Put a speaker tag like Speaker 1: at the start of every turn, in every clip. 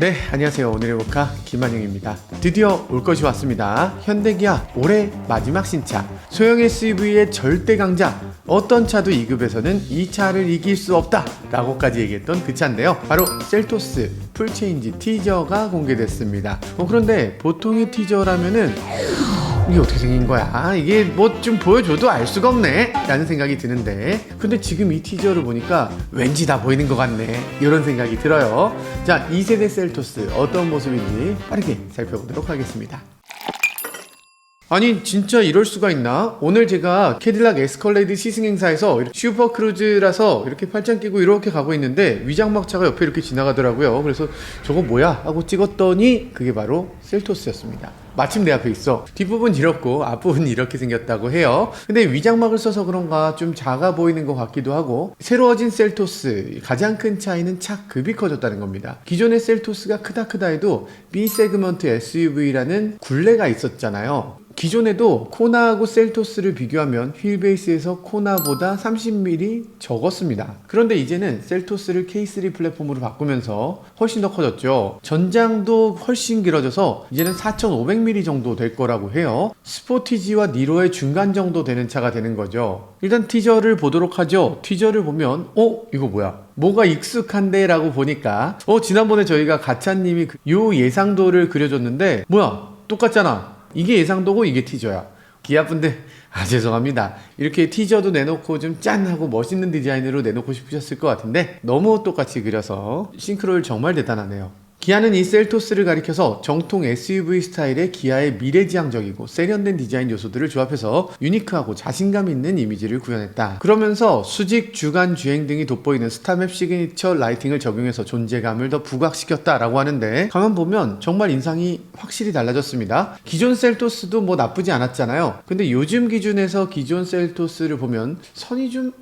Speaker 1: 네, 안녕하세요. 오늘의 모카 김한영입니다. 드디어 올 것이 왔습니다. 현대기아 올해 마지막 신차 소형 SUV의 절대 강자 어떤 차도 2급에서는 이 차를 이길 수 없다 라고까지 얘기했던 그 차인데요. 바로 셀토스 풀체인지 티저가 공개됐습니다. 어, 그런데 보통의 티저라면은 이게 어떻게 생긴 거야? 이게 뭐 좀 보여줘도 알 수가 없네? 라는 생각이 드는데 근데 지금 이 티저를 보니까 왠지 다 보이는 것 같네 이런 생각이 들어요 자 2세대 셀토스 어떤 모습인지 빠르게 살펴보도록 하겠습니다 아니 진짜 이럴 수가 있나? 오늘 제가 캐딜락 에스컬레이드 시승 행사에서 슈퍼 크루즈라서 이렇게 팔짱 끼고 이렇게 가고 있는데 위장막차가 옆에 이렇게 지나가더라고요. 그래서 저거 뭐야? 하고 찍었더니 그게 바로 셀토스였습니다. 마침 내 앞에 있어. 뒷부분 이렇고 앞부분 이렇게 생겼다고 해요. 근데 위장막을 써서 그런가 좀 작아 보이는 것 같기도 하고 새로워진 셀토스 가장 큰 차이는 차 급이 커졌다는 겁니다. 기존의 셀토스가 크다 크다 해도 B 세그먼트 SUV라는 굴레가 있었잖아요. 기존에도 코나하고 셀토스를 비교하면 휠베이스에서 코나보다 30mm 적었습니다. 그런데 이제는 셀토스를 K3 플랫폼으로 바꾸면서 훨씬 더 커졌죠. 전장도 훨씬 길어져서 이제는 4,500mm 정도 될 거라고 해요. 스포티지와 니로의 중간 정도 되는 차가 되는 거죠. 일단 티저를 보도록 하죠. 티저를 보면 어? 이거 뭐야? 뭐가 익숙한데? 라고 보니까 어 지난번에 저희가 가차님이 그- 요 예상도를 그려줬는데 뭐야? 똑같잖아. 이게 예상도고 이게 티저야. 기아분들 아 죄송합니다. 이렇게 티저도 내놓고 좀 짠하고 멋있는 디자인으로 내놓고 싶으셨을 것 같은데 너무 똑같이 그려서 싱크로율 정말 대단하네요. 기아는 이 셀토스를 가리켜서 정통 SUV 스타일의 기아의 미래지향적이고 세련된 디자인 요소들을 조합해서 유니크하고 자신감 있는 이미지를 구현했다. 그러면서 수직, 주간, 주행 등이 돋보이는 스타맵 시그니처 라이팅을 적용해서 존재감을 더 부각시켰다라고 하는데 가만 보면 정말 인상이 확실히 달라졌습니다. 기존 셀토스도 뭐 나쁘지 않았잖아요. 근데 요즘 기준에서 기존 셀토스를 보면 선이 좀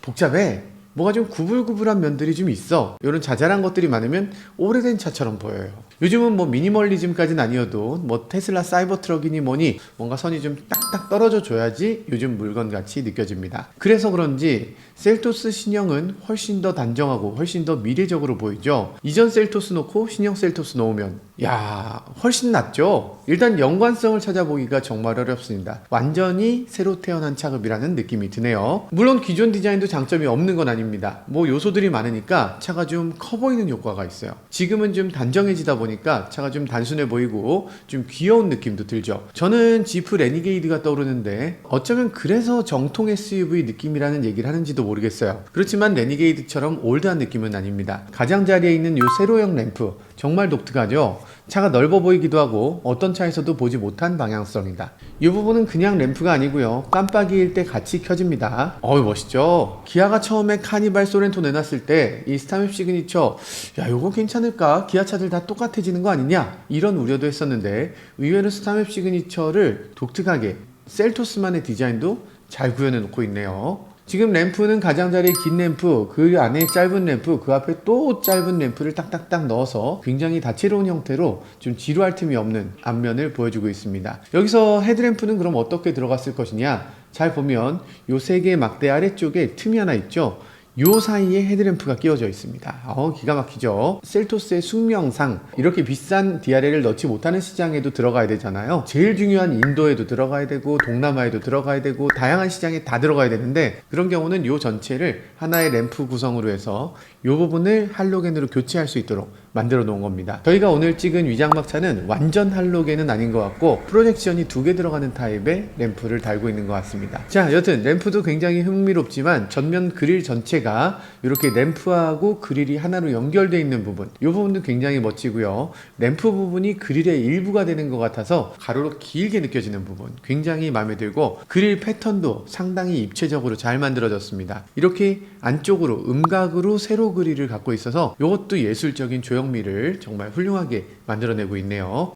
Speaker 1: 복잡해. 뭐가 좀 구불구불한 면들이 좀 있어. 이런 자잘한 것들이 많으면 오래된 차처럼 보여요. 요즘은 뭐 미니멀리즘까지는 아니어도 뭐 테슬라 사이버 트럭이니 뭐니 뭔가 선이 좀 딱딱 떨어져 줘야지 요즘 물건 같이 느껴집니다. 그래서 그런지 셀토스 신형은 훨씬 더 단정하고 훨씬 더 미래적으로 보이죠. 이전 셀토스 놓고 신형 셀토스 놓으면 야 훨씬 낫죠. 일단 연관성을 찾아보기가 정말 어렵습니다. 완전히 새로 태어난 차급이라는 느낌이 드네요. 물론 기존 디자인도 장점이 없는 건 아 닙니다. 뭐 요소들이 많으니까 차가 좀 커 보이는 효과가 있어요. 지금은 좀 단정해지다 보니까 차가 좀 단순해 보이고 좀 귀여운 느낌도 들죠. 저는 지프 레니게이드가 떠오르는데 어쩌면 그래서 정통 SUV 느낌이라는 얘기를 하는지도 모르겠어요. 그렇지만 레니게이드처럼 올드한 느낌은 아닙니다. 가장자리에 있는 요 세로형 램프 정말 독특하죠. 차가 넓어 보이기도 하고 어떤 차에서도 보지 못한 방향성이다. 이 부분은 그냥 램프가 아니고요. 깜빡이일 때 같이 켜집니다. 어우 멋있죠? 기아가 처음에 카니발 소렌토 내놨을 때 이 스타맵 시그니처 야 이거 괜찮을까? 기아 차들 다 똑같아지는 거 아니냐? 이런 우려도 했었는데 의외로 스타맵 시그니처를 독특하게 셀토스만의 디자인도 잘 구현해 놓고 있네요. 지금 램프는 가장자리에 긴 램프, 그 안에 짧은 램프, 그 앞에 또 짧은 램프를 딱딱딱 넣어서 굉장히 다채로운 형태로 좀 지루할 틈이 없는 앞면을 보여주고 있습니다. 여기서 헤드램프는 그럼 어떻게 들어갔을 것이냐? 잘 보면 요 세 개의 막대 아래쪽에 틈이 하나 있죠. 요 사이에 헤드램프가 끼워져 있습니다. 어, 기가 막히죠. 셀토스의 숙명상 이렇게 비싼 DRL을 넣지 못하는 시장에도 들어가야 되잖아요. 제일 중요한 인도에도 들어가야 되고 동남아에도 들어가야 되고 다양한 시장에 다 들어가야 되는데 그런 경우는 요 전체를 하나의 램프 구성으로 해서 요 부분을 할로겐으로 교체할 수 있도록 만들어 놓은 겁니다. 저희가 오늘 찍은 위장막차는 완전 할로겐은 아닌 것 같고 프로젝션이 두 개 들어가는 타입의 램프를 달고 있는 것 같습니다. 자, 여튼 램프도 굉장히 흥미롭지만 전면 그릴 전체가 이렇게 램프하고 그릴이 하나로 연결되어 있는 부분, 이 부분도 굉장히 멋지고요. 램프 부분이 그릴의 일부가 되는 것 같아서 가로로 길게 느껴지는 부분 굉장히 마음에 들고 그릴 패턴도 상당히 입체적으로 잘 만들어졌습니다. 이렇게 안쪽으로 음각으로 세로 그릴을 갖고 있어서 이것도 예술적인 조형 미를 정말 훌륭하게 만들어내고 있네요.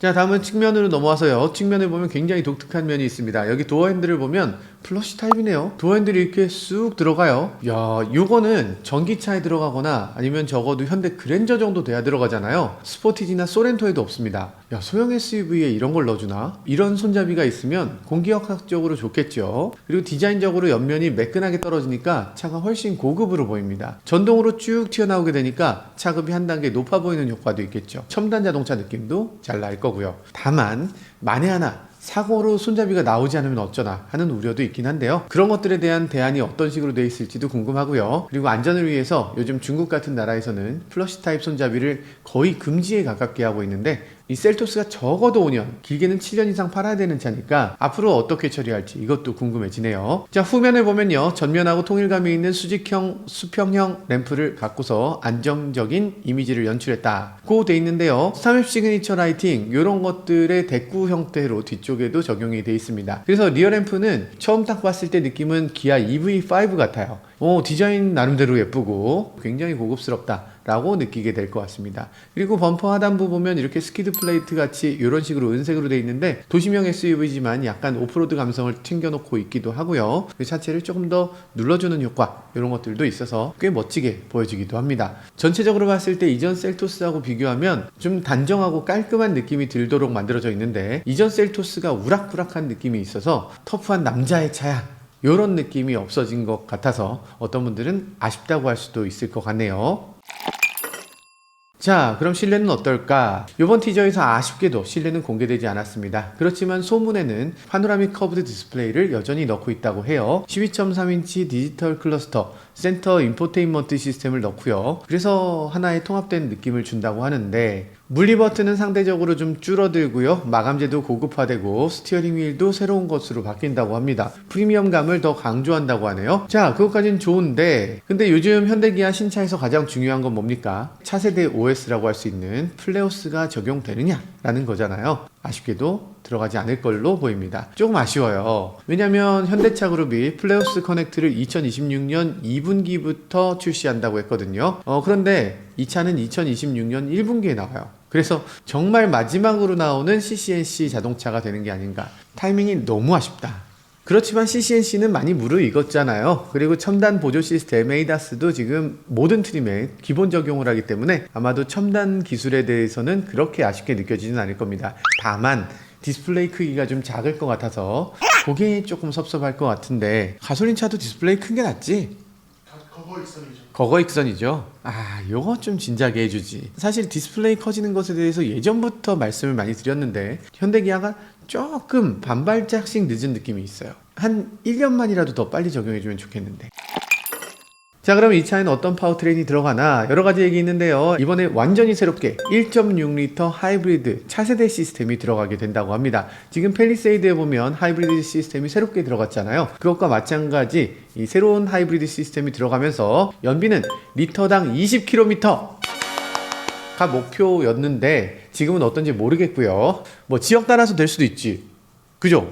Speaker 1: 자 다음은 측면으로 넘어와서요 측면을 보면 굉장히 독특한 면이 있습니다 여기 도어 핸들을 보면 플러시 타입이네요. 도어핸들이 이렇게 쑥 들어가요. 야, 요거는 전기차에 들어가거나 아니면 적어도 현대 그랜저 정도 돼야 들어가잖아요. 스포티지나 소렌토에도 없습니다. 야, 소형 SUV에 이런 걸 넣어주나? 이런 손잡이가 있으면 공기역학적으로 좋겠죠. 그리고 디자인적으로 옆면이 매끈하게 떨어지니까 차가 훨씬 고급으로 보입니다. 전동으로 쭉 튀어나오게 되니까 차급이 한 단계 높아 보이는 효과도 있겠죠. 첨단 자동차 느낌도 잘 날 거고요. 다만 만에 하나 사고로 손잡이가 나오지 않으면 어쩌나 하는 우려도 있긴 한데요. 그런 것들에 대한 대안이 어떤 식으로 되어 있을지도 궁금하고요. 그리고 안전을 위해서 요즘 중국 같은 나라에서는 플러시 타입 손잡이를 거의 금지에 가깝게 하고 있는데 이 셀토스가 적어도 5년, 길게는 7년 이상 팔아야 되는 차니까 앞으로 어떻게 처리할지 이것도 궁금해지네요. 자, 후면을 보면요. 전면하고 통일감이 있는 수직형, 수평형 램프를 갖고서 안정적인 이미지를 연출했다고 돼 있는데요. 스타맵 시그니처 라이팅 이런 것들의 대꾸 형태로 뒤쪽에도 적용이 돼 있습니다. 그래서 리어 램프는 처음 딱 봤을 때 느낌은 기아 EV5 같아요. 오, 디자인 나름대로 예쁘고 굉장히 고급스럽다. 라고 느끼게 될 것 같습니다. 그리고 범퍼 하단부 보면 이렇게 스키드 플레이트 같이 이런 식으로 은색으로 되어 있는데 도시명 SUV지만 약간 오프로드 감성을 튕겨놓고 있기도 하고요. 그 자체를 조금 더 눌러주는 효과 이런 것들도 있어서 꽤 멋지게 보여지기도 합니다. 전체적으로 봤을 때 이전 셀토스하고 비교하면 좀 단정하고 깔끔한 느낌이 들도록 만들어져 있는데 이전 셀토스가 우락부락한 느낌이 있어서 터프한 남자의 차야 이런 느낌이 없어진 것 같아서 어떤 분들은 아쉽다고 할 수도 있을 것 같네요. 자, 그럼 실내는 어떨까? 이번 티저에서 아쉽게도 실내는 공개되지 않았습니다. 그렇지만 소문에는 파노라믹 커브드 디스플레이를 여전히 넣고 있다고 해요. 12.3인치 디지털 클러스터, 센터 인포테인먼트 시스템을 넣고요. 그래서 하나의 통합된 느낌을 준다고 하는데 물리 버튼은 상대적으로 좀 줄어들고요. 마감재도 고급화되고 스티어링 휠도 새로운 것으로 바뀐다고 합니다. 프리미엄감을 더 강조한다고 하네요. 자, 그것까진 좋은데 근데 요즘 현대기아 신차에서 가장 중요한 건 뭡니까? 차세대 OS라고 할 수 있는 플레오스가 적용되느냐라는 거잖아요. 아쉽게도 들어가지 않을 걸로 보입니다. 조금 아쉬워요. 왜냐면 현대차 그룹이 플레오스 커넥트를 2026년 2분기부터 출시한다고 했거든요. 어, 그런데 이 차는 2026년 1분기에 나와요. 그래서 정말 마지막으로 나오는 CCNC 자동차가 되는 게 아닌가. 타이밍이 너무 아쉽다. 그렇지만 CCNC는 많이 무르익었잖아요. 그리고 첨단 보조 시스템 에이다스도 지금 모든 트림에 기본 적용을 하기 때문에 아마도 첨단 기술에 대해서는 그렇게 아쉽게 느껴지진 않을 겁니다. 다만 디스플레이 크기가 좀 작을 것 같아서 그게 조금 섭섭할 것 같은데 가솔린 차도 디스플레이 큰 게 낫지?
Speaker 2: 거거 익선이죠.
Speaker 1: 거거 익선이죠. 아, 요거 좀 진작에 해주지. 사실 디스플레이 커지는 것에 대해서 예전부터 말씀을 많이 드렸는데 현대기아가 조금 반발짝씩 늦은 느낌이 있어요. 한 1년만이라도 더 빨리 적용해주면 좋겠는데. 자, 그럼 이 차에는 어떤 파워트레인이 들어가나 여러 가지 얘기 있는데요. 이번에 완전히 새롭게 1.6리터 하이브리드 차세대 시스템이 들어가게 된다고 합니다. 지금 펠리세이드에 보면 하이브리드 시스템이 새롭게 들어갔잖아요. 그것과 마찬가지 이 새로운 하이브리드 시스템이 들어가면서 연비는 리터당 20km 가 목표였는데 지금은 어떤지 모르겠고요. 뭐 지역 따라서 될 수도 있지. 그죠?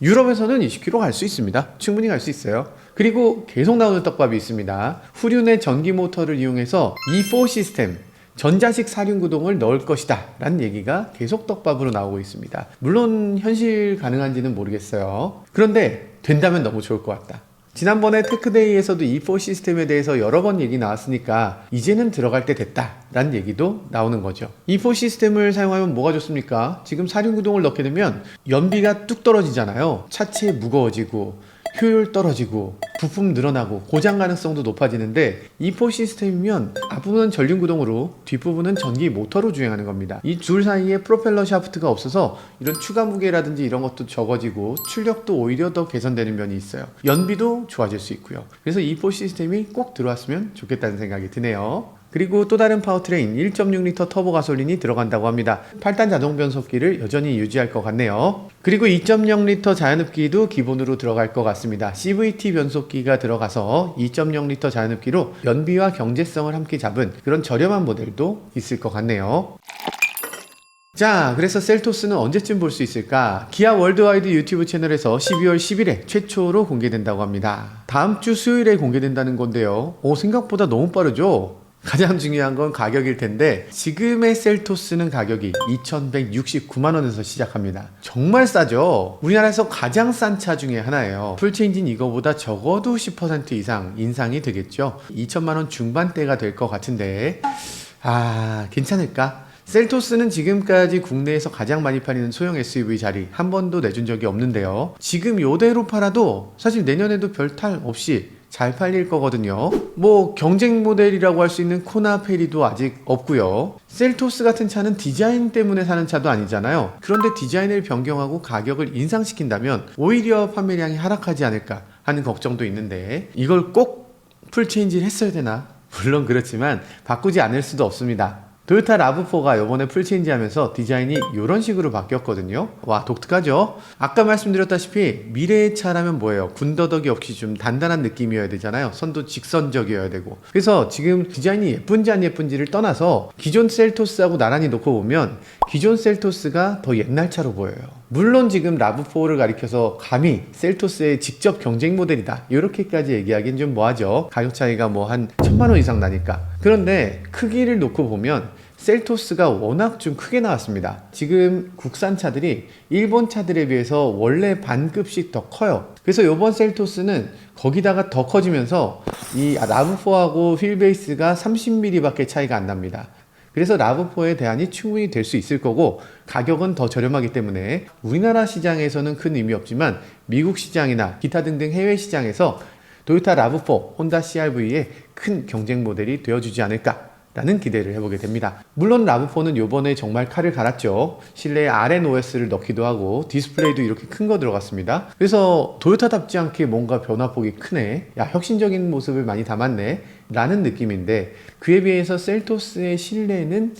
Speaker 1: 유럽에서는 20km 갈 수 있습니다. 충분히 갈 수 있어요. 그리고 계속 나오는 떡밥이 있습니다. 후륜의 전기 모터를 이용해서 E4 시스템, 전자식 사륜구동을 넣을 것이다 라는 얘기가 계속 떡밥으로 나오고 있습니다. 물론 현실 가능한지는 모르겠어요. 그런데 된다면 너무 좋을 것 같다. 지난번에 테크데이에서도 E4 시스템에 대해서 여러 번 얘기 나왔으니까 이제는 들어갈 때 됐다 라는 얘기도 나오는 거죠. E4 시스템을 사용하면 뭐가 좋습니까? 지금 사륜구동을 넣게 되면 연비가 뚝 떨어지잖아요. 차체 무거워지고 효율 떨어지고 부품 늘어나고 고장 가능성도 높아지는데 E4 시스템이면 앞부분은 전륜 구동으로 뒷부분은 전기 모터로 주행하는 겁니다. 이줄 사이에 프로펠러 샤프트가 없어서 이런 추가 무게라든지 이런 것도 적어지고 출력도 오히려 더 개선되는 면이 있어요. 연비도 좋아질 수 있고요. 그래서 E4 시스템이 꼭 들어왔으면 좋겠다는 생각이 드네요. 그리고 또 다른 파워트레인 1.6리터 터보 가솔린이 들어간다고 합니다. 8단 자동 변속기를 여전히 유지할 것 같네요. 그리고 2.0리터 자연흡기도 기본으로 들어갈 것 같습니다. CVT 변속기가 들어가서 2.0리터 자연흡기로 연비와 경제성을 함께 잡은 그런 저렴한 모델도 있을 것 같네요. 자, 그래서 셀토스는 언제쯤 볼 수 있을까? 기아 월드와이드 유튜브 채널에서 12월 10일에 최초로 공개된다고 합니다. 다음 주 수요일에 공개된다는 건데요. 오, 생각보다 너무 빠르죠? 가장 중요한 건 가격일 텐데 지금의 셀토스는 가격이 2,169만 원에서 시작합니다. 정말 싸죠. 우리나라에서 가장 싼 차 중에 하나예요. 풀체인지는 이거보다 적어도 10% 이상 인상이 되겠죠. 2천만 원 중반대가 될 것 같은데 아 괜찮을까? 셀토스는 지금까지 국내에서 가장 많이 팔리는 소형 SUV 자리 한 번도 내준 적이 없는데요. 지금 요대로 팔아도 사실 내년에도 별 탈 없이 잘 팔릴 거거든요. 뭐 경쟁 모델이라고 할 수 있는 코나 페리도 아직 없고요. 셀토스 같은 차는 디자인 때문에 사는 차도 아니잖아요. 그런데 디자인을 변경하고 가격을 인상시킨다면 오히려 판매량이 하락하지 않을까 하는 걱정도 있는데 이걸 꼭 풀체인지를 했어야 되나? 물론 그렇지만 바꾸지 않을 수도 없습니다. 토요타 라브4가 이번에 풀체인지 하면서 디자인이 이런 식으로 바뀌었거든요. 와, 독특하죠? 아까 말씀드렸다시피 미래의 차라면 뭐예요? 군더더기 없이 좀 단단한 느낌이어야 되잖아요. 선도 직선적이어야 되고. 그래서 지금 디자인이 예쁜지 안 예쁜지를 떠나서 기존 셀토스하고 나란히 놓고 보면 기존 셀토스가 더 옛날 차로 보여요. 물론 지금 라브4를 가리켜서 감히 셀토스의 직접 경쟁 모델이다. 이렇게까지 얘기하기는 좀 뭐하죠. 가격 차이가 뭐 한 천만 원 이상 나니까. 그런데 크기를 놓고 보면 셀토스가 워낙 좀 크게 나왔습니다. 지금 국산 차들이 일본 차들에 비해서 원래 반급씩 더 커요. 그래서 이번 셀토스는 거기다가 더 커지면서 이 라브4하고 휠베이스가 30mm밖에 차이가 안 납니다. 그래서 라브4의 대안이 충분히 될 수 있을 거고 가격은 더 저렴하기 때문에 우리나라 시장에서는 큰 의미 없지만 미국 시장이나 기타 등등 해외 시장에서 토요타 라브4, 혼다 CRV의 큰 경쟁 모델이 되어주지 않을까 라는 기대를 해보게 됩니다. 물론 라브4는 요번에 정말 칼을 갈았죠. 실내에 RNOS를 넣기도 하고 디스플레이도 이렇게 큰 거 들어갔습니다. 그래서 토요타답지 않게 뭔가 변화폭이 크네. 야, 혁신적인 모습을 많이 담았네. 라는 느낌인데 그에 비해서 셀토스의 실내는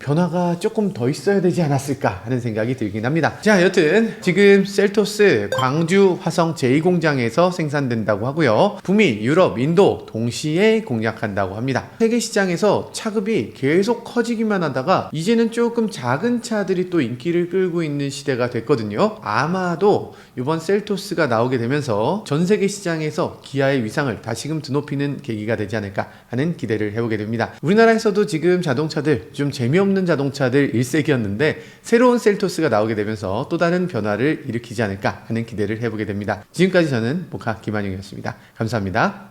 Speaker 1: 변화가 조금 더 있어야 되지 않았을까 하는 생각이 들긴 합니다. 자, 여튼 지금 셀토스 광주 화성 제2공장에서 생산된다고 하고요. 북미, 유럽, 인도 동시에 공략한다고 합니다. 세계 시장에서 차급이 계속 커지기만 하다가 이제는 조금 작은 차들이 또 인기를 끌고 있는 시대가 됐거든요. 아마도 이번 셀토스가 나오게 되면서 전 세계 시장에서 기아의 위상을 다시금 드높이는 계기가 되지 않을까 하는 기대를 해보게 됩니다. 우리나라에서도 지금 자동차들 좀 재미없는 없는 자동차들 1세기였는데 새로운 셀토스가 나오게 되면서 또 다른 변화를 일으키지 않을까 하는 기대를 해보게 됩니다. 지금까지 저는 모카 김한영이었습니다. 감사합니다.